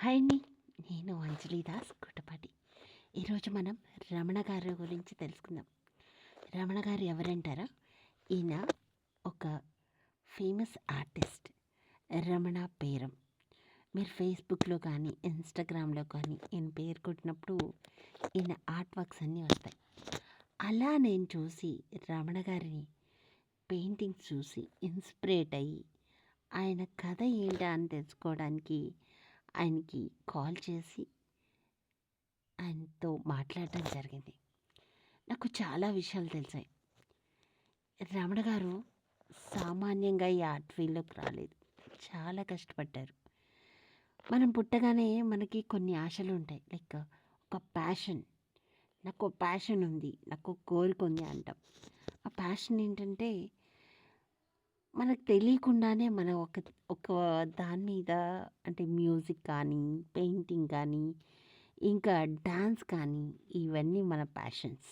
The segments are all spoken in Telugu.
హాయ్ అండి. నేను అంజలి దాస్ గుట్టపాటి. ఈరోజు మనం రమణ గారి గురించి తెలుసుకుందాం. రమణ గారు ఎవరంటారా? ఈయన ఒక ఫేమస్ ఆర్టిస్ట్ రమణ పేరం. మీరు ఫేస్బుక్లో కానీ ఇన్స్టాగ్రామ్లో కానీ ఈయన పేరు కొట్టినప్పుడు ఈయన ఆర్ట్ వర్క్స్ అన్నీ వస్తాయి. అలా నేను చూసి రమణ గారిని పెయింటింగ్స్ చూసి ఇన్స్పిరేట్ అయ్యి ఆయన కథ ఏంటా అని తెలుసుకోవడానికి ఆయనకి కాల్ చేసి ఆయనతో మాట్లాడటం జరిగింది. నాకు చాలా విషయాలు తెలిసాయి. రమణ గారు సామాన్యంగా ఈ ఆర్ట్ ఫీల్డ్లోకి రాలేదు. చాలా కష్టపడ్డారు. మనం పుట్టగానే మనకి కొన్ని ఆశలు ఉంటాయి. లైక్ ఒక ప్యాషన్. నాకు ప్యాషన్ ఉంది. నాకు కోరిక ఉంది అంటాం. ఆ ప్యాషన్ ఏంటంటే మనకు తెలియకుండానే మన ఒక ఒక దాని మీద అంటే మ్యూజిక్ కానీ పెయింటింగ్ కానీ ఇంకా డాన్స్ కానీ ఇవన్నీ మన ప్యాషన్స్.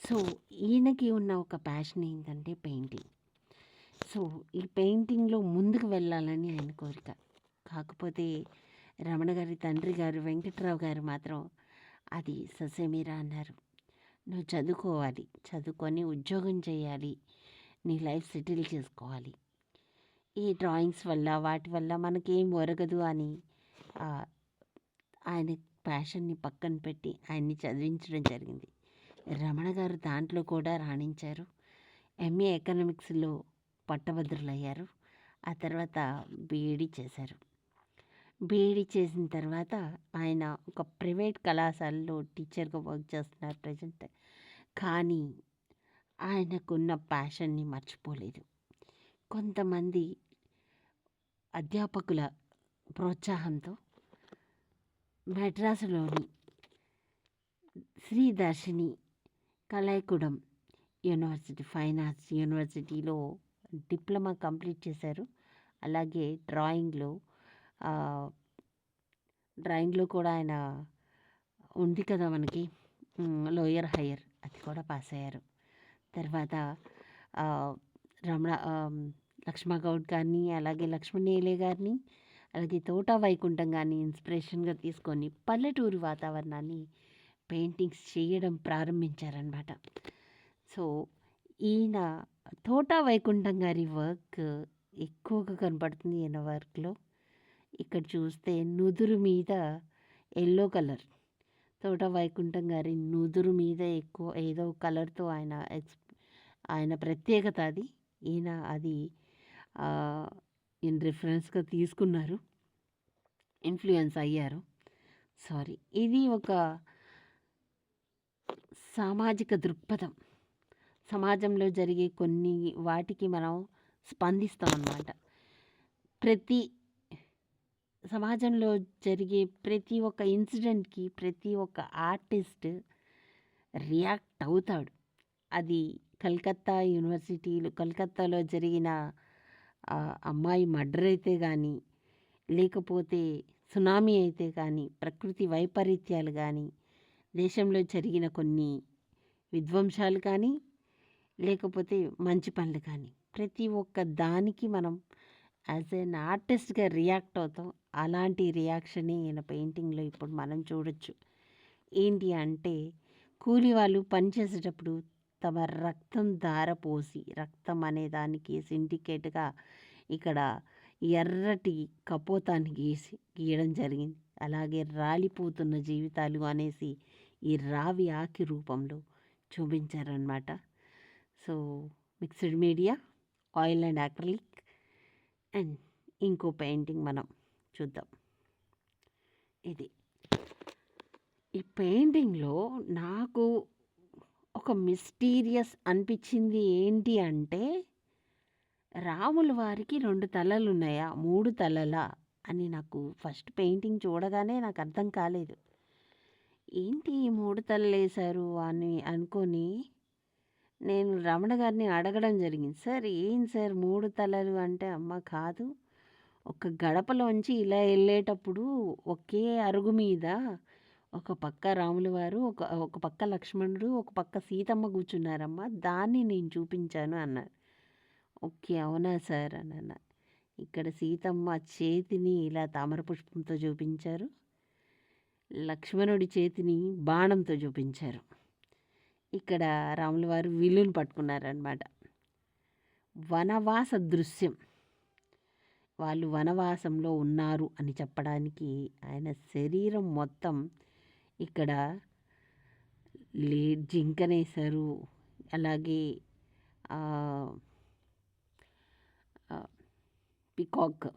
సో ఈయనకి ఉన్న ఒక ప్యాషన్ ఏంటంటే పెయింటింగ్. సో ఈ పెయింటింగ్లో ముందుకు వెళ్ళాలని ఆయన కోరిక. కాకపోతే రమణ గారి తండ్రి గారు వెంకట్రావు గారు మాత్రం అది ససేమిరా అన్నారు. నువ్వు చదువుకోవాలి చదువుకొని ఉద్యోగం చేయాలి నీ లైఫ్ సెటిల్ చేసుకోవాలి. ఈ డ్రాయింగ్స్ వల్ల వాటి వల్ల మనకేం ఒరగదు అని ఆయన ప్యాషన్ని పక్కన పెట్టి ఆయన్ని చదివించడం జరిగింది. రమణ గారు దాంట్లో కూడా రాణించారు. ఎంఏ ఎకనామిక్స్లో పట్టభద్రులయ్యారు. ఆ తర్వాత బీఈడి చేశారు. బీఈడి చేసిన తర్వాత ఆయన ఒక ప్రైవేట్ కళాశాలలో టీచర్గా వర్క్ చేస్తున్నారు ప్రజెంట్. కానీ ఆయనకున్న ప్యాషన్ని మర్చిపోలేదు. కొంతమంది అధ్యాపకుల ప్రోత్సాహంతో మెడ్రాసులోని శ్రీదర్శిని కళాయిగూడెం యూనివర్సిటీ ఫైన్ ఆర్ట్స్ యూనివర్సిటీలో డిప్లొమా కంప్లీట్ చేశారు. అలాగే డ్రాయింగ్లో డ్రాయింగ్లో కూడా ఆయన ఉంది కదా మనకి లోయర్ హయ్యర్ అది కూడా పాస్ అయ్యారు. తర్వాత రమణ లక్ష్మ గౌడ్ గారిని అలాగే లక్ష్మణేలే గారిని అలాగే తోట వైకుంఠం గారిని ఇన్స్పిరేషన్గా తీసుకొని పల్లెటూరు వాతావరణాన్ని పెయింటింగ్స్ చేయడం ప్రారంభించారనమాట సో ఈయన తోట వైకుంఠం గారి వర్క్ ఎక్కువగా కనపడుతుంది ఈయన వర్క్లో. ఇక్కడ చూస్తే నుదురు మీద ఎల్లో కలర్. తోట వైకుంఠం గారి నుదురు మీద ఎక్కువ ఏదో కలర్తో ఆయన ఎక్స్ ఆయన ప్రత్యేకత అది. ఈయన అది ఈయన రిఫరెన్స్గా తీసుకున్నారు. ఇన్ఫ్లుయెన్స్ అయ్యారు. సారీ. ఇది ఒక సామాజిక దృక్పథం. సమాజంలో జరిగే కొన్ని వాటికి మనం స్పందిస్తాం అన్నమాట. ప్రతి సమాజంలో జరిగే ప్రతి ఒక్క ఇన్సిడెంట్కి ప్రతి ఒక్క ఆర్టిస్ట్ రియాక్ట్ అవుతాడు. అది కలకత్తా యూనివర్సిటీలు కలకత్తాలో జరిగిన అమ్మాయి మర్డర్ అయితే కానీ లేకపోతే సునామీ అయితే కానీ ప్రకృతి వైపరీత్యాలు కానీ దేశంలో జరిగిన కొన్ని విధ్వంసాలు కానీ లేకపోతే మంచి పనులు కానీ ప్రతి ఒక్క దానికి మనం యాజ్ ఎన్ ఆర్టిస్ట్గా రియాక్ట్ అవుతాం. అలాంటి రియాక్షనే ఈయన పెయింటింగ్లో ఇప్పుడు మనం చూడొచ్చు. ఏంటి అంటే కూలి వాళ్ళు పనిచేసేటప్పుడు తమ రక్తం ధారపోసి రక్తం అనే దానికి సిండికేట్గా ఇక్కడ ఎర్రటి కపోతాన్ని గీసి గీయడం జరిగింది. అలాగే రాలిపోతున్న జీవితాలు అనేసి ఈ రావి ఆకి రూపంలో చూపించారనమాట so mixed media oil and acrylic and ఇంకో పెయింటింగ్ మనం చూద్దాం. ఇది. ఈ పెయింటింగ్లో నాకు ఒక మిస్టీరియస్ అనిపించింది ఏంటి అంటే రాముల వారికి రెండు తలలు ఉన్నాయా మూడు తలలా? అని నాకు ఫస్ట్ పెయింటింగ్ చూడగానే నాకు అర్థం కాలేదు. ఏంటి మూడు తలలు వేశారు అని అనుకొని నేను రమణ గారిని అడగడం జరిగింది. సార్ ఏం సార్ మూడు తలలు అంటే అమ్మ కాదు. ఒక గడపలోంచి ఇలా వెళ్ళేటప్పుడు ఒకే అరుగు మీద ఒక పక్క రాములవారు ఒక ఒక పక్క లక్ష్మణుడు ఒక పక్క సీతమ్మ కూర్చున్నారమ్మా. దాన్ని నేను చూపించాను అన్నారు. ఓకే అవునా సార్? అని అన్న. ఇక్కడ సీతమ్మ చేతిని ఇలా తామర పుష్పంతో చూపించారు. లక్ష్మణుడి చేతిని బాణంతో చూపించారు. ఇక్కడ రాముల వారు విల్లును పట్టుకున్నారనమాట వనవాస దృశ్యం. వాళ్ళు వనవాసంలో ఉన్నారు అని చెప్పడానికి ఆయన శరీరం మొత్తం ఇక్కడ లే జింకనేశారు. అలాగే పికాక్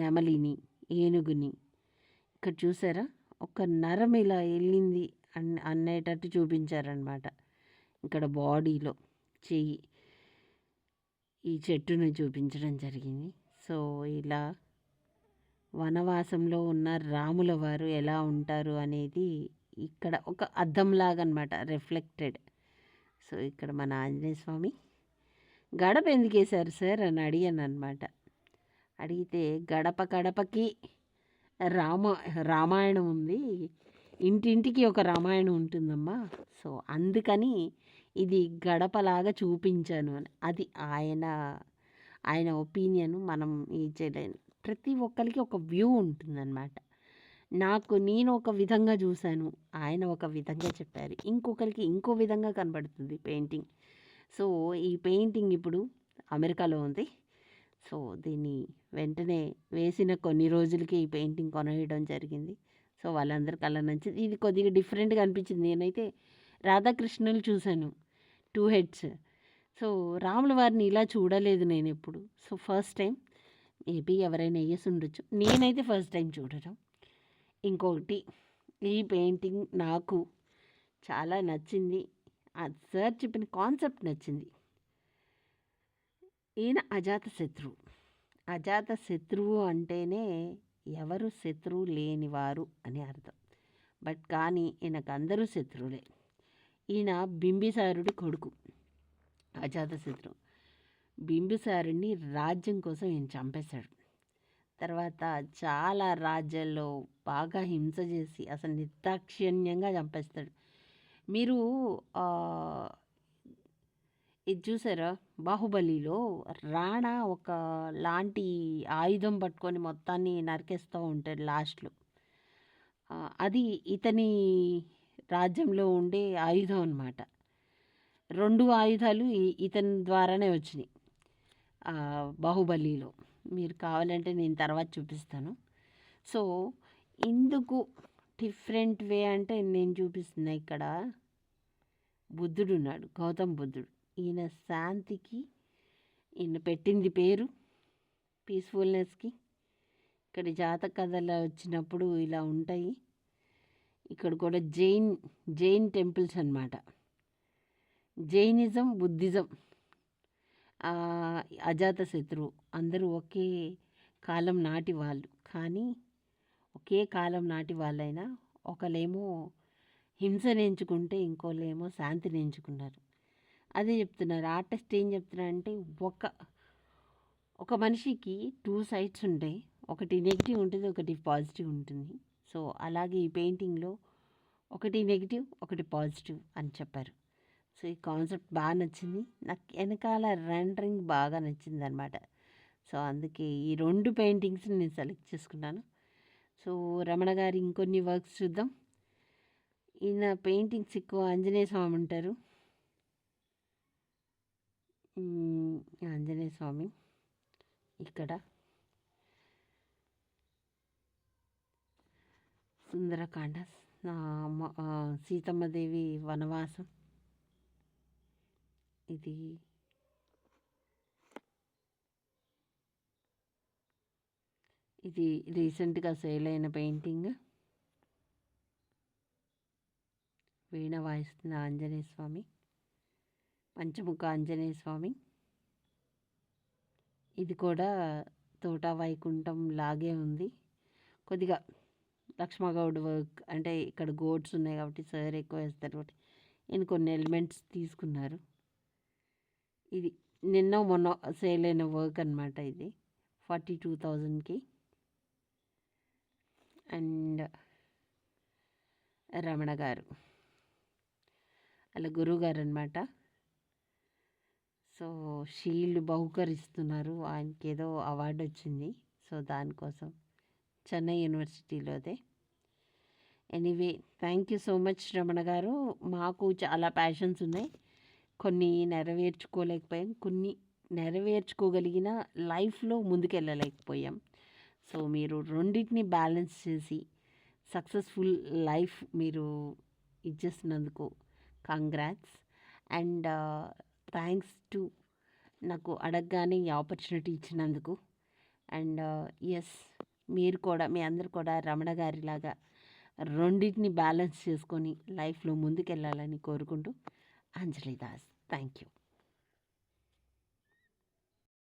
నెమలిని ఏనుగుని. ఇక్కడ చూసారా? ఒక నరం ఇలా వెళ్ళింది అన్ అనేటట్టు చూపించారనమాట ఇక్కడ బాడీలో చెయ్యి ఈ చెట్టును చూపించడం జరిగింది. సో ఇలా వనవాసంలో ఉన్న రాముల వారు ఎలా ఉంటారు అనేది ఇక్కడ ఒక అద్దంలాగా అనమాట రిఫ్లెక్టెడ్ సో ఇక్కడ మన ఆంజనేయ స్వామి గడప ఎందుకు వేశారు సార్ అని అడిగాను అనమాట అడిగితే గడప గడపకి రామ రామాయణం ఉంది ఇంటింటికి ఒక రామాయణం ఉంటుందమ్మా. సో అందుకని ఇది గడపలాగా చూపించాను అని. అది ఆయన ఆయన ఒపీనియన్ మనం ఇది చేయలేను. ప్రతి ఒక్కరికి ఒక వ్యూ ఉంటుందన్నమాట. నాకు నేను ఒక విధంగా చూశాను ఆయన ఒక విధంగా చెప్పారు ఇంకొకరికి ఇంకో విధంగా కనబడుతుంది పెయింటింగ్. సో ఈ పెయింటింగ్ ఇప్పుడు అమెరికాలో ఉంది. సో దీన్ని వెంటనే వేసిన కొన్ని రోజులకి ఈ పెయింటింగ్ కొనేయడం జరిగింది. సో వాళ్ళందరికీ అలా నచ్చింది ఇది కొద్దిగా డిఫరెంట్గా అనిపించింది. నేనైతే రాధాకృష్ణులు చూశాను టూ హెడ్స్. సో రాముల వారిని ఇలా చూడలేదు నేను ఎప్పుడు. సో ఫస్ట్ టైం మేబీ ఎవరైనా వేసి ఉండొచ్చు నేనైతే ఫస్ట్ టైం చూడటం. ఇంకొకటి ఈ పెయింటింగ్ నాకు చాలా నచ్చింది. సార్ చెప్పిన కాన్సెప్ట్ నచ్చింది. ఈయన అజాత శత్రువు. అజాత శత్రువు అంటేనే ఎవరు శత్రువు లేనివారు అని అర్థం. బట్ కానీ ఈయనకు అందరూ శత్రువులే. ఈయన బింబిసారుడి కొడుకు అజాత శత్రువు. బింబిసారుణ్ణి రాజ్యం కోసం ఈయన చంపేశాడు. తర్వాత చాలా రాజ్యాల్లో బాగా హింస చేసి అసలు నిర్దాక్షిణ్యంగా చంపేస్తాడు. మీరు ఇది చూసారా? బాహుబలిలో రాణా ఒక లాంటి ఆయుధం పట్టుకొని మొత్తాన్ని నరికేస్తూ ఉంటాడు లాస్ట్లో. అది ఇతని రాజ్యంలో ఉండే ఆయుధం అనమాట రెండు ఆయుధాలు ఇతని ద్వారానే వచ్చినాయి. బాహుబలిలో. మీరు కావాలంటే నేను తర్వాత చూపిస్తాను. సో ఇందుకు డిఫరెంట్ వే అంటే నేను చూపిస్తున్నా ఇక్కడ. బుద్ధుడు ఉన్నాడు గౌతమ్ బుద్ధుడు. ఈయన శాంతికి ఈయన పెట్టింది పేరు పీస్ఫుల్నెస్కి. ఇక్కడ జాతక కథలు వచ్చినప్పుడు ఇలా ఉంటాయి. ఇక్కడ కూడా జైన్ జైన్ టెంపుల్స్ అనమాట జైనిజం బుద్ధిజం. అజాత శత్రువు అందరూ ఒకే కాలం నాటి వాళ్ళు. కానీ ఒకే కాలం నాటి వాళ్ళైనా ఒకళ్ళేమో హింసను ఎంచుకుంటే ఇంకోళ్ళేమో శాంతిని ఎంచుకున్నారు అదే చెప్తున్నారు. ఆర్టిస్ట్ ఏం చెప్తున్నారు అంటే ఒక ఒక మనిషికి టూ సైడ్స్ ఉంటాయి ఒకటి నెగిటివ్ ఉంటుంది ఒకటి పాజిటివ్ ఉంటుంది. సో అలాగే ఈ పెయింటింగ్లో ఒకటి నెగిటివ్ ఒకటి పాజిటివ్ అని చెప్పారు. సో ఈ కాన్సెప్ట్ బాగా నచ్చింది. నాకు వెనకాల రెండరింగ్ బాగా నచ్చింది అనమాట సో అందుకే ఈ రెండు పెయింటింగ్స్ నేను సెలెక్ట్ చేసుకున్నాను. సో రమణ గారి ఇంకొన్ని వర్క్స్ చూద్దాం. ఈయన పెయింటింగ్స్ ఎక్కువ ఆంజనేయ స్వామి ఉంటారు. ఆంజనేయ స్వామి ఇక్కడ. సుందరకాండ సీతమ్మదేవి వనవాసం. ఇది ఇది రీసెంట్గా సేల్ అయిన పెయింటింగ్. వీణ వాయిస్తున్న ఆంజనేయ స్వామి పంచముఖ ఆంజనేయ స్వామి. ఇది కూడా తోట వైకుంఠం లాగే ఉంది. కొద్దిగా లక్ష్మగౌడ్ వర్క్ అంటే ఇక్కడ గోడ్స్ ఉన్నాయి కాబట్టి సార్ ఎక్కువ వేస్తారు కాబట్టి నేను కొన్ని ఎలిమెంట్స్ తీసుకున్నారు. ఇది నిన్న మొన్న సేల్ అయిన వర్క్ అనమాట ఇది. ఫార్టీ టూ థౌజండ్కి. అండ్ రమణ గారు. అలా గురువు గారు అనమాట సో షీల్డ్ బహుకరిస్తున్నారు. ఆయనకి ఏదో అవార్డు వచ్చింది. సో దానికోసం Chennai యూనివర్సిటీలోదే. Anyway thank you so much Ramana garu. మాకు చాలా ప్యాషన్స్ ఉన్నాయి. కొన్ని నెరవేర్చుకోలేకపోయాం. కొన్ని నెరవేర్చుకోగలిగిన లైఫ్లో ముందుకెళ్ళలేకపోయాం. సో మీరు రెండింటిని బ్యాలెన్స్ చేసి సక్సెస్ఫుల్ లైఫ్ మీరు ఇచ్చేసినందుకు కంగ్రాట్స్. అండ్ థ్యాంక్స్ టు నాకు అడగగానే ఈ ఆపర్చునిటీ ఇచ్చినందుకు. అండ్ ఎస్ మీరు కూడా మీ అందరు కూడా రమణ గారిలాగా రెండింటిని బ్యాలెన్స్ చేసుకొని లైఫ్లో ముందుకెళ్ళాలని కోరుకుంటూ అంజలి దాస్ థ్యాంక్ యూ